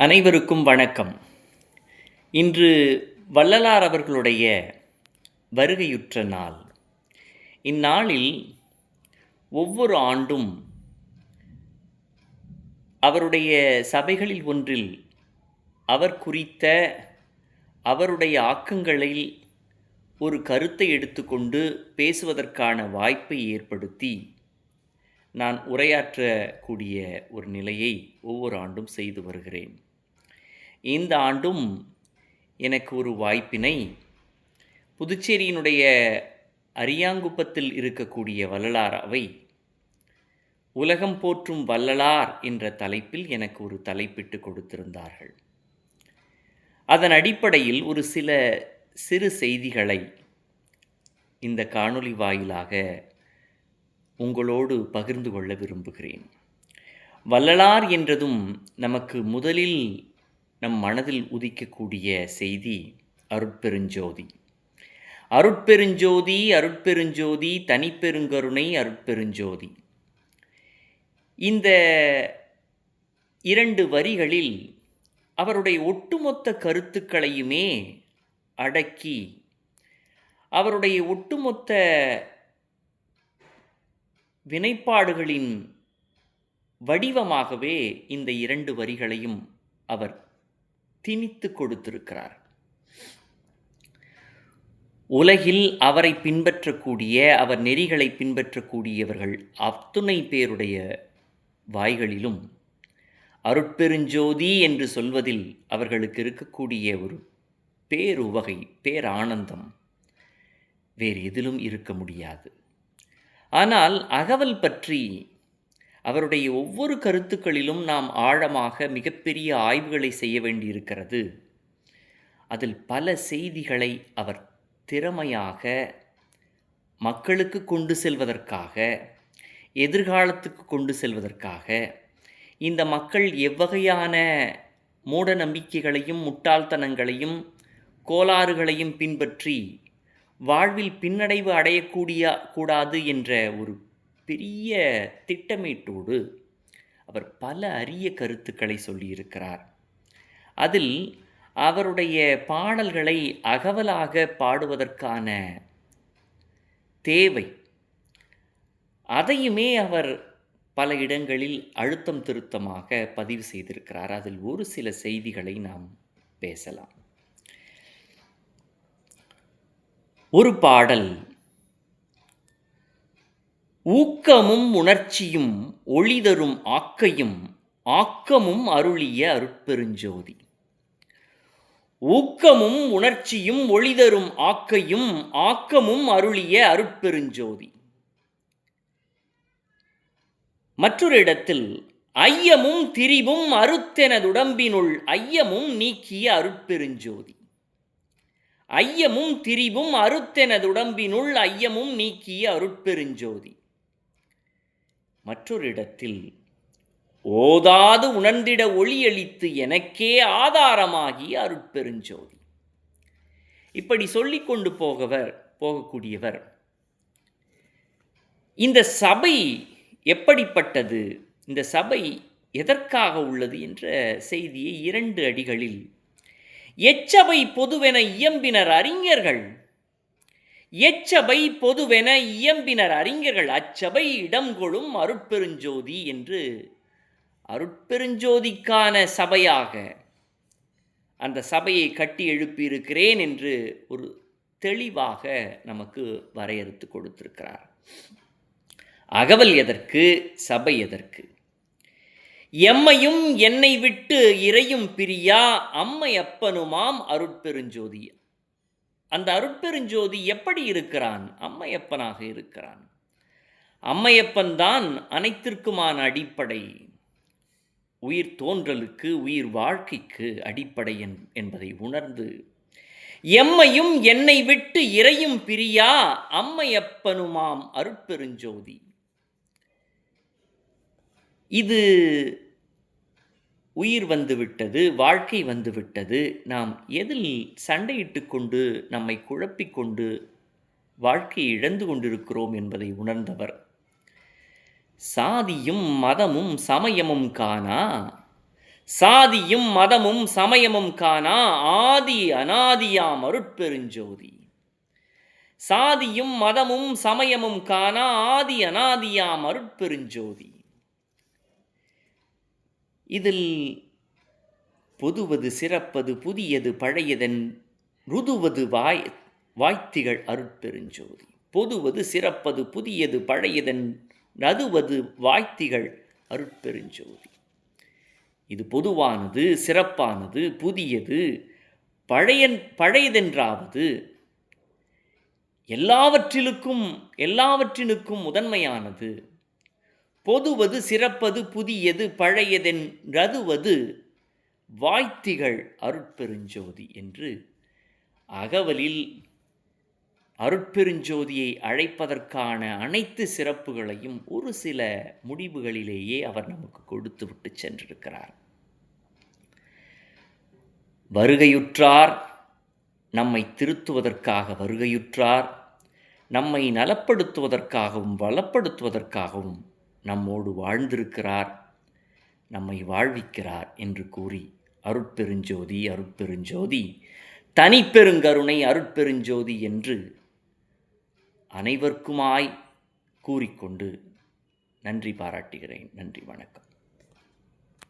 அனைவருக்கும் வணக்கம். இன்று வள்ளலார் அவர்களுடைய வருகையுற்ற நாள். இந்நாளில் ஒவ்வொரு ஆண்டும் அவருடைய சபைகளில் ஒன்றில் அவர் குறித்த அவருடைய ஆக்கங்களில் ஒரு கருத்தை எடுத்துக்கொண்டு பேசுவதற்கான வாய்ப்பை ஏற்படுத்தி நான் உரையாற்றக்கூடிய ஒரு நிலையை ஒவ்வொரு ஆண்டும் செய்து வருகிறேன். இந்த ஆண்டும் எனக்கு ஒரு வாய்ப்பினை. புதுச்சேரியினுடைய அரியாங்குப்பத்தில் இருக்கக்கூடிய வள்ளலார் அவை உலகம் போற்றும் வள்ளலார் என்ற தலைப்பில் எனக்கு ஒரு தலைப்பிட்டு கொடுத்திருந்தார்கள். அதன் அடிப்படையில் ஒரு சில சிறு செய்திகளை இந்த காணொளி வாயிலாக உங்களோடு பகிர்ந்து கொள்ள விரும்புகிறேன். வள்ளலார் என்றதும் நமக்கு முதலில் நம் மனதில் உதிக்கக்கூடிய செய்தி அருட்பெருஞ்சோதி. அருட்பெருஞ்சோதி அருட்பெருஞ்சோதி தனிப்பெருங்கருணை அருட்பெருஞ்சோதி. இந்த இரண்டு வரிகளில் அவருடைய ஒட்டுமொத்த கருத்துக்களையுமே அடக்கி அவருடைய ஒட்டுமொத்த வினைப்பாடுகளின் வடிவமாகவே இந்த இரண்டு வரிகளையும் அவர் திணித்து கொடுத்திருக்கிறார். உலகில் அவரை பின்பற்றக்கூடிய அவர் நெறிகளை பின்பற்றக்கூடியவர்கள் அத்துணை பேருடைய வாய்களிலும் அருட்பெருஞ்சோதி என்று சொல்வதில் அவர்களுக்கு இருக்கக்கூடிய ஒரு பேருவகை பேரானந்தம் வேறு எதிலும் இருக்க முடியாது. ஆனால் அகவல் பற்றி அவருடைய ஒவ்வொரு கருத்துக்களிலும் நாம் ஆழமாக மிகப்பெரிய ஆய்வுகளை செய்ய வேண்டியிருக்கிறது. அதில் பல செய்திகளை அவர் திறமையாக மக்களுக்கு கொண்டு செல்வதற்காக எதிர்காலத்துக்கு கொண்டு செல்வதற்காக இந்த மக்கள் எவ்வகையான மூட நம்பிக்கைகளையும் முட்டாள்தனங்களையும் கோளாறுகளையும் பின்பற்றி வாழ்வில் பின்னடைவு அடையக்கூடிய கூடாது என்ற ஒரு பெரிய திட்டமிட்டோடு அவர் பல அரிய கருத்துக்களை சொல்லியிருக்கிறார். அதில் அவருடைய பாடல்களை அகவலாக பாடுவதற்கான தேவை. அதையுமே அவர் பல இடங்களில் அழுத்தம் திருத்தமாக பதிவு செய்திருக்கிறார். அதில் ஒரு சில செய்திகளை நாம் பேசலாம். ஒரு பாடல் ஊக்கமும் உணர்ச்சியும் ஒளிதரும் ஆக்கையும் ஆக்கமும் அருளிய அருட்பெருஞ்சோதி. ஊக்கமும் உணர்ச்சியும் ஒளிதரும் ஆக்கையும் ஆக்கமும் அருளிய அருட்பெருஞ்சோதி. மற்றொரு இடத்தில் ஐயமும் திரிவும் அருத்தெனதுடம்பினுள் ஐயமும் நீக்கிய அருட்பெருஞ்சோதி. ஐயமும் திரிவும் அருத்தெனதுடம்பினுள் ஐயமும் நீக்கிய அருட்பெருஞ்சோதி. மற்றொரு இடத்தில் ஓதாது உணர்ந்திட ஒளியளித்து எனக்கே ஆதாரமாகிய அருட்பெருஞ்சோதி. இப்படி சொல்லிக்கொண்டு போகவர் போகக்கூடியவர். இந்த சபை எப்படிப்பட்டது? இந்த சபை எதற்காக உள்ளது என்ற செய்தியை இரண்டு அடிகளில் எச்சபை பொதுவென இயம்பினர் அறிஞர்கள் எச்சபை பொதுவென இயம்பினர் அறிஞர்கள் அச்சபை இடங்கொளும் அருட்பெருஞ்சோதி என்று. அருட்பெருஞ்சோதிக்கான சபையாக அந்த சபையை கட்டி எழுப்பியிருக்கிறேன் என்று ஒரு தெளிவாக நமக்கு வரையறுத்து கொடுத்திருக்கிறார். அகவல் எதற்கு? சபை எதற்கு? எம்மையும் என்னை விட்டு இறையும் பிரியா அம்மை அப்பனுமாம் அருட்பெருஞ்சோதி. அந்த அருட்பெருஞ்சோதி எப்படி இருக்கிறான்? அம்மையப்பனாக இருக்கிறான். அம்மையப்பன் தான் அனைத்திற்குமான அடிப்படை. உயிர் தோன்றலுக்கு உயிர் வாழ்க்கைக்கு அடிப்படை என்பதை உணர்ந்து எம்மையும் என்னை விட்டு இறையும் பிரியா அம்மையப்பனுமாம் அருட்பெருஞ்சோதி. இது உயிர் வந்துவிட்டது வாழ்க்கை வந்துவிட்டது நாம் எதில் சண்டையிட்டு கொண்டு நம்மை குழப்பிக்கொண்டு வாழ்க்கையை இழந்து கொண்டிருக்கிறோம் என்பதை உணர்ந்தவர். சாதியும் மதமும் சமயமும் காணா? சாதியும் மதமும் சமயமும் காணா? ஆதி அனாதியாம் அருட்பெருஞ்சோதி சாதியும் மதமும் சமயமும் காணா? ஆதி அனாதியாம் அருட்பெருஞ்சோதி இதில் பொதுவது சிறப்பது புதியது பழையதன் ருதுவது வாய் வாய்த்திகள் அருட்பெருஞ்சோதி. பொதுவது சிறப்பது புதியது பழையதன் நதுவது வாய்த்திகள் அருட்பெருஞ்சோதி. இது பொதுவானது சிறப்பானது புதியது பழையன் பழையதென்றாவது எல்லாவற்றிலுக்கும் எல்லாவற்றினுக்கும் முதன்மையானது பொதுவது சிறப்பது புதியது பழையதென் ரதுவது வாய்த்திகள் அருட்பெருஞ்சோதி என்று அகவலில் அருட்பெருஞ்சோதியை அழைப்பதற்கான அனைத்து சிறப்புகளையும் ஒரு சில முடிவுகளிலேயே அவர் நமக்கு கொடுத்து விட்டு சென்றிருக்கிறார். வருகையுற்றார் நம்மை திருத்துவதற்காக வருகையுற்றார் நம்மை நலப்படுத்துவதற்காகவும் வளப்படுத்துவதற்காகவும் நம்மோடு வாழ்ந்திருக்கிறார் நம்மை வாழ்விக்கிறார் என்று கூறி அருட்பெருஞ்சோதி அருட்பெருஞ்சோதி தனிப்பெருங்கருணை அருட்பெருஞ்சோதி என்று அனைவருக்குமாய் கூறிக்கொண்டு நன்றி பாராட்டுகிறேன். நன்றி வணக்கம்.